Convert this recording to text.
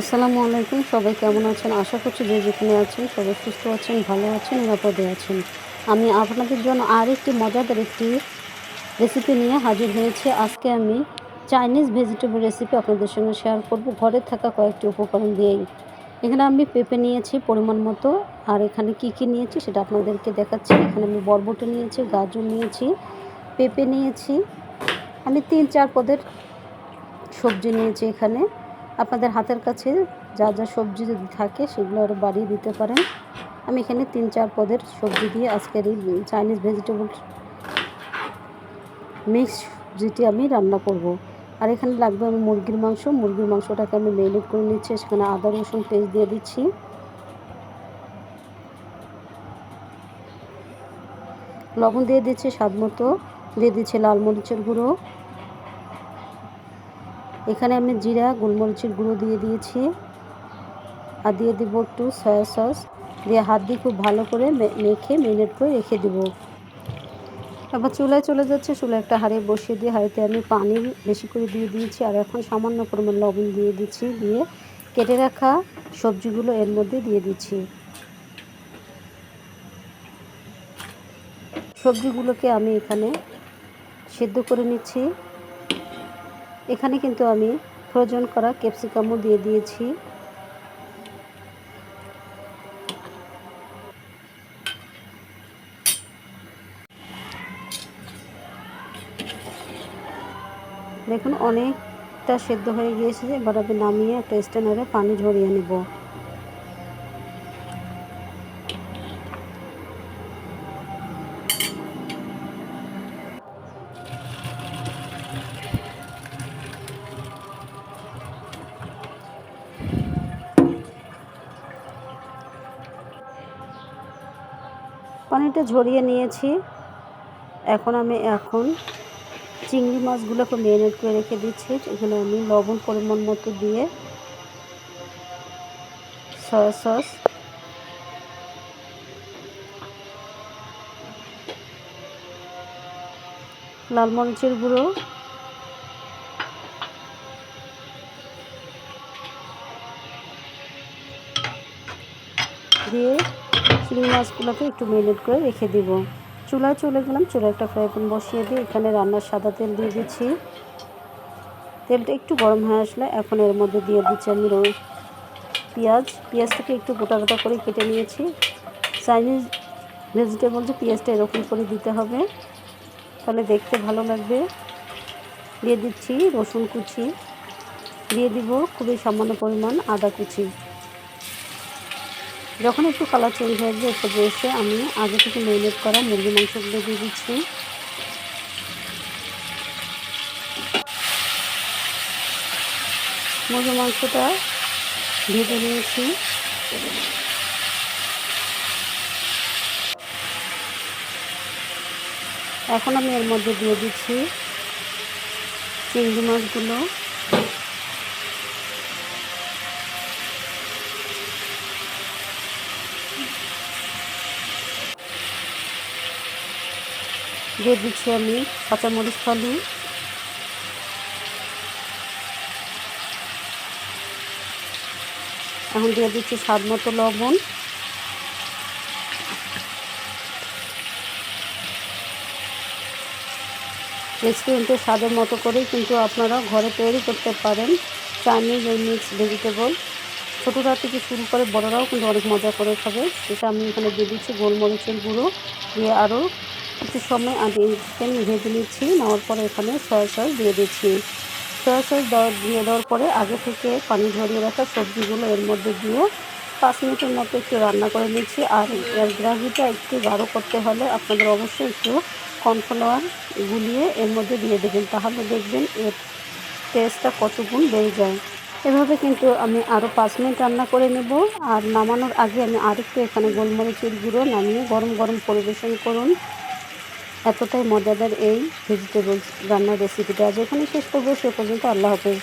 আসসালামু আলাইকুম, সবাই কেমন আছেন? আশা করছি যে যেখানে আছেন, সবাই সুস্থ আছেন, ভালো আছেন, নিরাপদে আছেন। আমি আপনাদের জন্য আর একটি মজাদার একটি রেসিপি নিয়ে হাজির হয়েছি। আজকে আমি চাইনিজ ভেজিটেবল রেসিপি আপনাদের সঙ্গে শেয়ার করব। ঘরে থাকা কয়েকটি উপকরণ দিয়েই। এখানে আমি পেঁপে নিয়েছি পরিমাণ মতো, আর এখানে কি কি নিয়েছি সেটা আপনাদেরকে দেখাচ্ছি। এখানে আমি বরবটি নিয়েছি, গাজর নিয়েছি, পেঁপে নিয়েছি। আমি তিন চার পদের সবজি নিয়েছি এখানে। আপনাদের হাতের কাছে যা যা সবজি যদি থাকে সেগুলো আরও বাড়িয়ে দিতে পারেন। আমি এখানে তিন চার পদের সবজি দিয়ে আজকের এই চাইনিজ ভেজিটেবল মিক্স যেটি আমি রান্না করব। আর এখানে লাগবে আমি মুরগির মাংস। মুরগির মাংসটাকে আমি মেরিনেট করে নিচ্ছি। সেখানে আদা, রসুন, পেস্ট দিয়ে দিচ্ছি। লবণ দিয়ে দিচ্ছি স্বাদ মতো দিয়ে দিচ্ছি লাল মরিচের গুঁড়ো। এখানে আমি জিরা, গোলমরিচের গুঁড়ো দিয়ে দিয়েছি আর দিয়ে দিব একটু সয়া সস। দিয়ে হাত দিয়ে খুব ভালো করে মেখে মেরিনেট করে রেখে দেব। এবার চুলায় চলে যাচ্ছে চুলা একটা হাঁড়ি বসিয়ে দিয়ে হাঁড়িতে আমি পানি বেশি করে দিয়ে দিয়েছি আর এখন সামান্য পরিমাণ লবণ দিয়ে দিচ্ছি, দিয়ে কেটে রাখা সবজিগুলো এর মধ্যে দিয়ে দিচ্ছি। সবজিগুলোকে আমি এখানে সেদ্ধ করে নিচ্ছি। এখানে কিন্তু আমি ফ্রোজন করা ক্যাপসিকামও দিয়ে দিয়েছি। দেখুন, অনেকটা সেদ্ধ হয়ে গিয়েছে, এবার আমি নামিয়ে একটা স্ট্যান্ডারে পানি ঝরিয়ে নেব। পানিটা ঝরিয়ে নিয়েছি। এখন আমি এখন চিংড়ি মাছগুলোকে মেরিনেট করে রেখে দিচ্ছি। এখানে আমি লবণ পরিমাণ মতো দিয়ে সয়া সস লাল মরিচের গুঁড়ো দিয়ে চিংড়ি মাছগুলোকে একটু মেরিনেট করে রেখে দিব। চুলায় চলে গেলাম চুলা একটা ফ্রাই প্যান বসিয়ে দিয়ে এখানে রান্নার সাদা তেল দিয়ে দিচ্ছি। তেলটা একটু গরম হয়ে আসলে এখন এর মধ্যে দিয়ে দিচ্ছি আমি পেঁয়াজ। পেঁয়াজটাকে একটু গোটা গোটা করে কেটে নিয়েছি। চাইনিজ ভেজিটেবল যে পেঁয়াজটা এরকম করে দিতে হবে, তাহলে দেখতে ভালো লাগবে। দিয়ে দিচ্ছি রসুন কুচি। দিয়ে দিব খুবই সামান্য পরিমাণ আদা কুচি। যখন একটু কালার চেঞ্জ হয়ে যাবে একটু এসে আমি আগে থেকে মেরিনেট করা মুরগি মাংসগুলো দিয়ে দিচ্ছি। মুরগি মাংসটা ভেজে নিয়েছি। এখন আমি এর মধ্যে দিয়ে দিচ্ছি চিংড়ি মাছগুলো। দিচ্ছি আমি কাঁচামরিচ ফালি। এখন দিয়ে দিচ্ছি স্বাদ মতো লবণ। রেস্টুরেন্টের স্বাদের মতো করেই কিন্তু আপনারা ঘরে তৈরি করতে পারেন চাইনিজ এই মিক্স ভেজিটেবল। ছোটোরা থেকে শুরু করে বড়রাও কিন্তু অনেক মজা করে খাবে। সেটা আমি এখানে দিয়ে দিচ্ছি গোলমরিচের গুঁড়ো। দিয়ে আরও কিছু সময় আমি চিকেন ভেজে নিচ্ছি। নেওয়ার পরে এখানে সয়া সস দিয়ে দিচ্ছি। সয়া সস দিয়ে দেওয়ার পরে আগে থেকে পানি ঝরিয়ে রাখা সবজিগুলো এর মধ্যে দিয়ে পাঁচ মিনিটের মতো একটু রান্না করে নিচ্ছি। আর এর গ্রাভিটা একটু গাঢ় করতে হলে আপনাদের অবশ্যই একটু কর্নফ্লাওয়ার গুলিয়ে এর মধ্যে দিয়ে দেবেন। তাহলে দেখবেন এর টেস্টটা কত গুণ বেড়ে যায়। এভাবে কিন্তু আমি আরও পাঁচ মিনিট রান্না করে নেব। আর নামানোর আগে আমি আরেকটু এখানে গোলমরিচের গুঁড়ো নামিয়ে গরম গরম পরিবেশন করুন। এতটাই মজাদার এই ভেজিটেবলস রান্নার রেসিপিটা যেখানে শেষ করব। সে পর্যন্ত আল্লাহ হাফেজ।